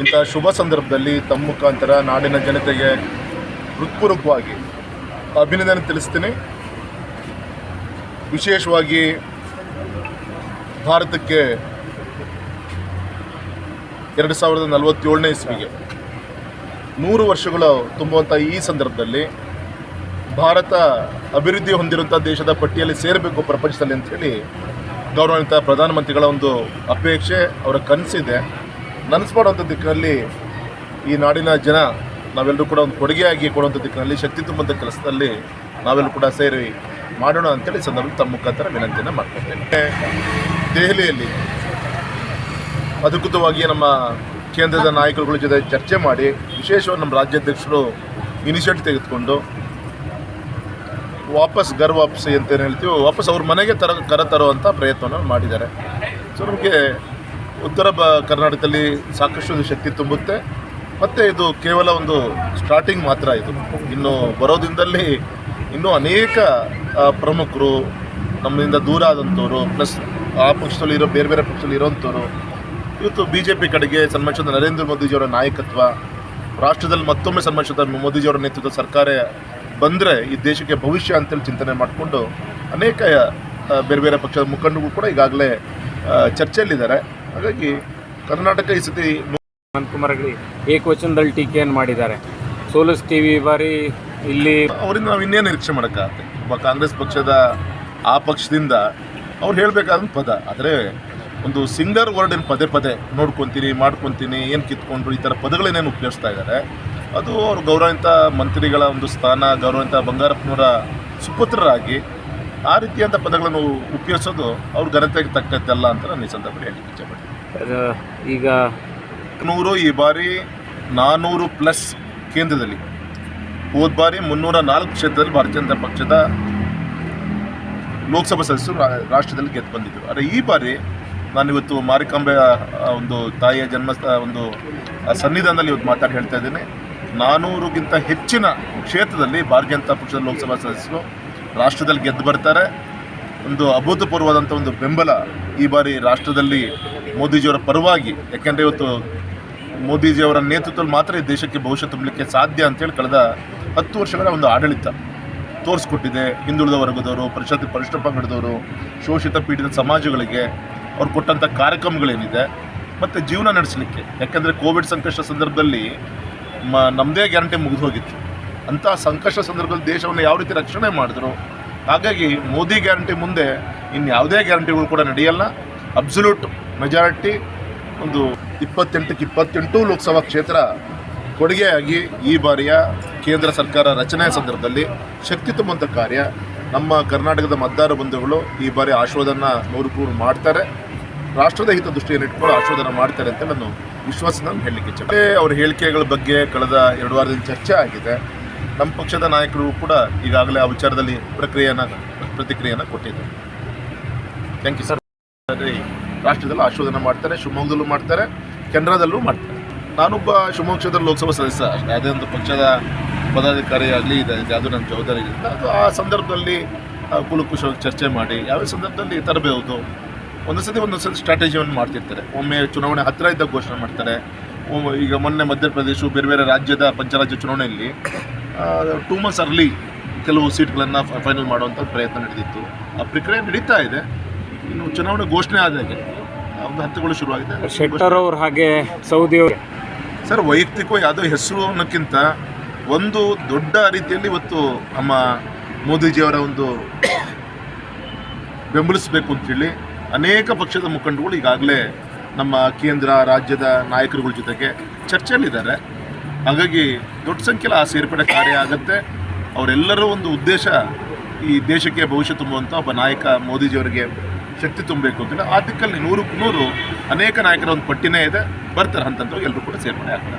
ಇಂಥ ಶುಭ ಸಂದರ್ಭದಲ್ಲಿ ತಮ್ಮ ಮುಖಾಂತರ ನಾಡಿನ ಜನತೆಗೆ ಹೃತ್ಪೂರ್ವಕವಾಗಿ ಅಭಿನಂದನೆ ತಿಳಿಸ್ತೀನಿ. ವಿಶೇಷವಾಗಿ ಭಾರತಕ್ಕೆ ಎರಡು ಸಾವಿರದ ನಲವತ್ತೇಳನೇ ಇಸ್ವಿಗೆ ನೂರು ವರ್ಷಗಳು ತುಂಬುವಂಥ ಈ ಸಂದರ್ಭದಲ್ಲಿ ಭಾರತ ಅಭಿವೃದ್ಧಿ ಹೊಂದಿರುವಂಥ ದೇಶದ ಪಟ್ಟಿಯಲ್ಲಿ ಸೇರಬೇಕು ಪ್ರಪಂಚದಲ್ಲಿ ಅಂಥೇಳಿ ಗೌರವಾನ್ವಿತ ಪ್ರಧಾನಮಂತ್ರಿಗಳ ಒಂದು ಅಪೇಕ್ಷೆ ಅವರ ಕನಸಿದೆ. ನನಸು ದಿಕ್ಕಿನಲ್ಲಿ ಈ ನಾಡಿನ ಜನ ನಾವೆಲ್ಲರೂ ಕೂಡ ಒಂದು ಕೊಡುಗೆಯಾಗಿ ಕೊಡುವಂಥ ದಿಕ್ಕಿನಲ್ಲಿ ಶಕ್ತಿ ತುಂಬುವಂಥ ಕೆಲಸದಲ್ಲಿ ನಾವೆಲ್ಲರೂ ಕೂಡ ಸೇರಿ ಮಾಡೋಣ ಅಂತೇಳಿ ಸಂದರ್ಭದಲ್ಲಿ ತಮ್ಮ ಮುಖಾಂತರ ವಿನಂತಿಯನ್ನು ಮಾಡ್ಕೊಳ್ತೇನೆ. ದೆಹಲಿಯಲ್ಲಿ ಅಧಿಕೃತವಾಗಿ ನಮ್ಮ ಕೇಂದ್ರದ ನಾಯಕರುಗಳ ಜೊತೆ ಚರ್ಚೆ ಮಾಡಿ ವಿಶೇಷವಾಗಿ ನಮ್ಮ ರಾಜ್ಯಾಧ್ಯಕ್ಷರು ಇನಿಷಿಯೇಟಿವ್ ತೆಗೆದುಕೊಂಡು ವಾಪಸ್ ಗರ್ ಅಂತ ಏನು ಹೇಳ್ತೀವಿ, ವಾಪಸ್ ಅವ್ರ ಮನೆಗೆ ತರ ಕರ ತರುವಂಥ ಪ್ರಯತ್ನವನ್ನು ಮಾಡಿದ್ದಾರೆ. ಸೊ ನಮಗೆ ಉತ್ತರ ಬ ಕರ್ನಾಟಕದಲ್ಲಿ ಸಾಕಷ್ಟು ಶಕ್ತಿ ತುಂಬುತ್ತೆ. ಮತ್ತು ಇದು ಕೇವಲ ಒಂದು ಸ್ಟಾರ್ಟಿಂಗ್ ಮಾತ್ರ ಇದು. ಇನ್ನು ಬರೋ ದಿನದಲ್ಲಿ ಇನ್ನೂ ಅನೇಕ ಪ್ರಮುಖರು, ನಮ್ಮಿಂದ ದೂರ ಆದಂಥವ್ರು ಪ್ಲಸ್ ಆ ಪಕ್ಷದಲ್ಲಿ ಇರೋ, ಬೇರೆ ಬೇರೆ ಪಕ್ಷದಲ್ಲಿ ಇರೋಂಥವ್ರು, ಇವತ್ತು ಬಿ ಜೆ ಪಿ ಕಡೆಗೆ ಸನ್ಮಾನಿಸಿದ ನರೇಂದ್ರ ಮೋದಿಜಿಯವರ ನಾಯಕತ್ವ, ರಾಷ್ಟ್ರದಲ್ಲಿ ಮತ್ತೊಮ್ಮೆ ಸನ್ಮಾನಿಸಿದ ಮೋದಿಜಿಯವರ ನೇತೃತ್ವದ ಸರ್ಕಾರ ಬಂದರೆ ಈ ದೇಶಕ್ಕೆ ಭವಿಷ್ಯ ಅಂತೇಳಿ ಚಿಂತನೆ ಮಾಡಿಕೊಂಡು ಅನೇಕ ಬೇರೆ ಬೇರೆ ಪಕ್ಷದ ಮುಖಂಡರು ಕೂಡ ಈಗಾಗಲೇ ಚರ್ಚೆಯಲ್ಲಿದ್ದಾರೆ. ಹಾಗಾಗಿ ಕರ್ನಾಟಕ ಈ ಸತಿ ಕುಮಾರ್ ಹೆಗಡೆ ಏಕವಚನದಲ್ಲಿ ಟೀಕೆಯನ್ನು ಮಾಡಿದ್ದಾರೆ. ಸೋಲಿಸ್ತೀವಿ ಈ ಬಾರಿ ಇಲ್ಲಿ ಅವರಿಂದ ನಾವು ಇನ್ನೇನು ನಿರೀಕ್ಷೆ ಮಾಡೋಕ್ಕಾಗತ್ತೆ? ಒಬ್ಬ ಕಾಂಗ್ರೆಸ್ ಪಕ್ಷದ ಆ ಪಕ್ಷದಿಂದ ಅವ್ರು ಹೇಳಬೇಕಾದ ಪದ. ಆದರೆ ಒಂದು ಸಿಂಗರ್ ವರ್ಡ್ ಏನು ಪದೇ ಪದೇ ನೋಡ್ಕೊತೀನಿ ಮಾಡ್ಕೊತೀನಿ ಏನು ಕಿತ್ಕೊಂಡ್ರು ಈ ಥರ ಪದಗಳೇನೇನು ಉಪಯೋಗಿಸ್ತಾ ಇದ್ದಾರೆ. ಅದು ಅವರು ಗೌರವಂತ ಮಂತ್ರಿಗಳ ಒಂದು ಸ್ಥಾನ ಗೌರವಂತ ಬಂಗಾರಪ್ಪನವರ ಸುಪುತ್ರರಾಗಿ ಆ ರೀತಿಯಾದ ಪದಗಳನ್ನು ಉಪಯೋಗಿಸೋದು ಅವ್ರ ಘನತೆಗೆ ತಕ್ಕದ್ದಲ್ಲ ಅಂತ ನಾನು ಈ ಸಂದರ್ಭದಲ್ಲಿ ಹೇಳಲಿಕ್ಕೆ ಇಚ್ಛೆಪಡ್ತೀನಿ. ಅದು ಈಗ ನೂರು ಈ ಬಾರಿ ನಾನ್ನೂರು ಪ್ಲಸ್ ಕೇಂದ್ರದಲ್ಲಿ ಹೋದ ಬಾರಿ ಮುನ್ನೂರ ನಾಲ್ಕು ಕ್ಷೇತ್ರದಲ್ಲಿ ಭಾರತೀಯ ಜನತಾ ಪಕ್ಷದ ಲೋಕಸಭಾ ಸದಸ್ಯರು ರಾಷ್ಟ್ರದಲ್ಲಿ ಗೆದ್ದು ಬಂದಿದ್ದರು. ಆದರೆ ಈ ಬಾರಿ ನಾನಿವತ್ತು ಮಾರಿಕಾಂಬೆ ಆ ಒಂದು ತಾಯಿಯ ಜನ್ಮ ಒಂದು ಸನ್ನಿಧಾನದಲ್ಲಿ ಇವತ್ತು ಮಾತಾಡಿ ಹೇಳ್ತಾ ಇದ್ದೀನಿ. ನಾನ್ನೂರಿಗಿಂತ ಹೆಚ್ಚಿನ ಕ್ಷೇತ್ರದಲ್ಲಿ ಭಾರತೀಯ ಜನತಾ ಪಕ್ಷದ ಲೋಕಸಭಾ ಸದಸ್ಯರು ರಾಷ್ಟ್ರದಲ್ಲಿ ಗೆದ್ದು ಬರ್ತಾರೆ. ಒಂದು ಅಭೂತಪೂರ್ವವಾದಂಥ ಒಂದು ಬೆಂಬಲ ಈ ಬಾರಿ ರಾಷ್ಟ್ರದಲ್ಲಿ ಮೋದಿಜಿಯವರ ಪರವಾಗಿ. ಯಾಕೆಂದರೆ ಇವತ್ತು ಮೋದಿಜಿಯವರ ನೇತೃತ್ವದಲ್ಲಿ ಮಾತ್ರ ಈ ದೇಶಕ್ಕೆ ಭವಿಷ್ಯ ತುಂಬಲಿಕ್ಕೆ ಸಾಧ್ಯ ಅಂತೇಳಿ ಕಳೆದ ಹತ್ತು ವರ್ಷಗಳ ಒಂದು ಆಡಳಿತ ತೋರಿಸ್ಕೊಟ್ಟಿದೆ. ಹಿಂದುಳಿದ ವರ್ಗದವರು ಪರಿಷತ್ ಪರಿಷ್ಠ ಪಂಗಡದವರು, ಶೋಷಿತ ಪೀಡಿತ ಸಮಾಜಗಳಿಗೆ ಅವ್ರು ಕೊಟ್ಟಂಥ ಕಾರ್ಯಕ್ರಮಗಳೇನಿದೆ. ಮತ್ತು ಜೀವನ ನಡೆಸಲಿಕ್ಕೆ. ಯಾಕೆಂದರೆ ಕೋವಿಡ್ ಸಂಕಷ್ಟ ಸಂದರ್ಭದಲ್ಲಿ ಮ ನಮ್ಮದೇ ಗ್ಯಾರಂಟಿ ಮುಗಿದು ಹೋಗಿತ್ತು. ಅಂಥ ಸಂಕಷ್ಟ ಸಂದರ್ಭದಲ್ಲಿ ದೇಶವನ್ನು ಯಾವ ರೀತಿ ರಕ್ಷಣೆ ಮಾಡಿದ್ರು? ಹಾಗಾಗಿ ಮೋದಿ ಗ್ಯಾರಂಟಿ ಮುಂದೆ ಇನ್ನು ಯಾವುದೇ ಗ್ಯಾರಂಟಿಗಳು ಕೂಡ ನಡೆಯಲ್ಲ. ಅಬ್ಸಲ್ಯೂಟ್ ಮೆಜಾರಿಟಿ ಒಂದು ಇಪ್ಪತ್ತೆಂಟಕ್ಕೆ ಇಪ್ಪತ್ತೆಂಟು ಲೋಕಸಭಾ ಕ್ಷೇತ್ರ ಕೊಡುಗೆಯಾಗಿ ಈ ಬಾರಿಯ ಕೇಂದ್ರ ಸರ್ಕಾರ ರಚನೆಯ ಸಂದರ್ಭದಲ್ಲಿ ಶಕ್ತಿ ತುಂಬುವಂಥ ಕಾರ್ಯ ನಮ್ಮ ಕರ್ನಾಟಕದ ಮತದಾರ ಬಂಧುಗಳು ಈ ಬಾರಿ ಆಶೀರ್ವಾದನ ನೂರು ಮಾಡ್ತಾರೆ. ರಾಷ್ಟ್ರದ ಹಿತದೃಷ್ಟಿಯನ್ನು ಇಟ್ಕೊಂಡು ಆಶೀರ್ವಾದನ ಮಾಡ್ತಾರೆ ಅಂತ ನಾನು ವಿಶ್ವಾಸನ ಹೇಳಲಿಕ್ಕೆ ಇಚ್ಛೆ ಅವ್ರ ಹೇಳಿಕೆಗಳ ಬಗ್ಗೆ ಕಳೆದ ಎರಡು ವಾರದಿಂದ ಚರ್ಚೆ ಆಗಿದೆ. ನಮ್ಮ ಪಕ್ಷದ ನಾಯಕರು ಕೂಡ ಈಗಾಗಲೇ ಆ ವಿಚಾರದಲ್ಲಿ ಪ್ರಕ್ರಿಯೆಯನ್ನು, ಪ್ರತಿಕ್ರಿಯೆಯನ್ನು ಕೊಟ್ಟಿದ್ದಾರೆ. ಥ್ಯಾಂಕ್ ಯು ಸರ್ ರಾಷ್ಟ್ರದಲ್ಲೂ ಆಶೋಧನೆ ಮಾಡ್ತಾರೆ, ಶಿವಮೊಗ್ಗದಲ್ಲೂ ಮಾಡ್ತಾರೆ, ಕೆನರಾದಲ್ಲೂ ಮಾಡ್ತಾರೆ. ನಾನೊಬ್ಬ ಶಿವಮೊಗ್ಗ ಕ್ಷೇತ್ರದ ಲೋಕಸಭಾ ಸದಸ್ಯ ಯಾವುದೇ ಒಂದು ಪಕ್ಷದ ಪದಾಧಿಕಾರಿ ಆಗಲಿ ಇದೆ ಅದು ನನ್ನ ಜವಾಬ್ದಾರಿ ಅದು ಆ ಸಂದರ್ಭದಲ್ಲಿ ಕುಲುಕುಶವಾಗಿ ಚರ್ಚೆ ಮಾಡಿ, ಯಾವ ಸಂದರ್ಭದಲ್ಲಿ ತರಬಹುದು ಒಂದು ಸತಿ ಒಂದೊಂದು ಸತಿ ಸ್ಟ್ರಾಟಜಿಯನ್ನು ಮಾಡ್ತಿರ್ತಾರೆ. ಒಮ್ಮೆ ಚುನಾವಣೆ ಹತ್ತಿರ ಇದ್ದಾಗ ಘೋಷಣೆ ಮಾಡ್ತಾರೆ. ಈಗ ಮೊನ್ನೆ ಮಧ್ಯಪ್ರದೇಶ ಬೇರೆ ಬೇರೆ ರಾಜ್ಯದ, ಪಂಚರಾಜ್ಯ ಚುನಾವಣೆಯಲ್ಲಿ ಟೂ ಮಂತ್ಸ್ ಅರ್ಲಿ ಕೆಲವು ಸೀಟ್ಗಳನ್ನು ಫೈನಲ್ ಮಾಡುವಂಥ ಪ್ರಯತ್ನ ನಡೆದಿತ್ತು. ಆ ಪ್ರಕ್ರಿಯೆ ನಡೀತಾ ಇದೆ. ಇನ್ನು ಚುನಾವಣೆ ಘೋಷಣೆ ಆದಾಗೆ ಒಂದು ಹಂತಗಳು ಶುರುವಾಗಿದೆ. ಶೆಟ್ಟರ್ ಅವರು ಹಾಗೆ ಸೌದಿ ಅವರು ಸರ್ ವೈಯಕ್ತಿಕವಾಗಿ ಯಾವುದೋ ಹೆಸರು ಅನ್ನೋಕ್ಕಿಂತ ಒಂದು ದೊಡ್ಡ ರೀತಿಯಲ್ಲಿ ಇವತ್ತು ನಮ್ಮ ಮೋದಿಜಿಯವರ ಒಂದು ಬೆಂಬಲಿಸಬೇಕು ಅಂತೇಳಿ ಅನೇಕ ಪಕ್ಷದ ಮುಖಂಡಗಳು ಈಗಾಗಲೇ ನಮ್ಮ ಕೇಂದ್ರ ರಾಜ್ಯದ ನಾಯಕರುಗಳ ಜೊತೆಗೆ ಚರ್ಚೆಯಲ್ಲಿದ್ದಾರೆ. ಹಾಗಾಗಿ ದೊಡ್ಡ ಸಂಖ್ಯೆಯಲ್ಲಿ ಆ ಸೇರ್ಪಡೆ ಕಾರ್ಯ ಆಗುತ್ತೆ. ಅವರೆಲ್ಲರೂ ಒಂದು ಉದ್ದೇಶ, ಈ ದೇಶಕ್ಕೆ ಭವಿಷ್ಯ ತುಂಬುವಂಥ ಒಬ್ಬ ನಾಯಕ ಮೋದಿಜಿಯವರಿಗೆ ಶಕ್ತಿ ತುಂಬಬೇಕು ಅಂತೇಳಿ ಆ ದಿಕ್ಕಲ್ಲಿ ನೂರಕ್ಕೂ ನೂರು ಅನೇಕ ನಾಯಕರ ಒಂದು ಪಟ್ಟಿನೇ ಇದೆ. ಬರ್ತಾರೆ ಹಂತ ಎಲ್ಲರೂ ಕೂಡ ಸೇರ್ಪಡೆ ಆಗ್ತಾರೆ.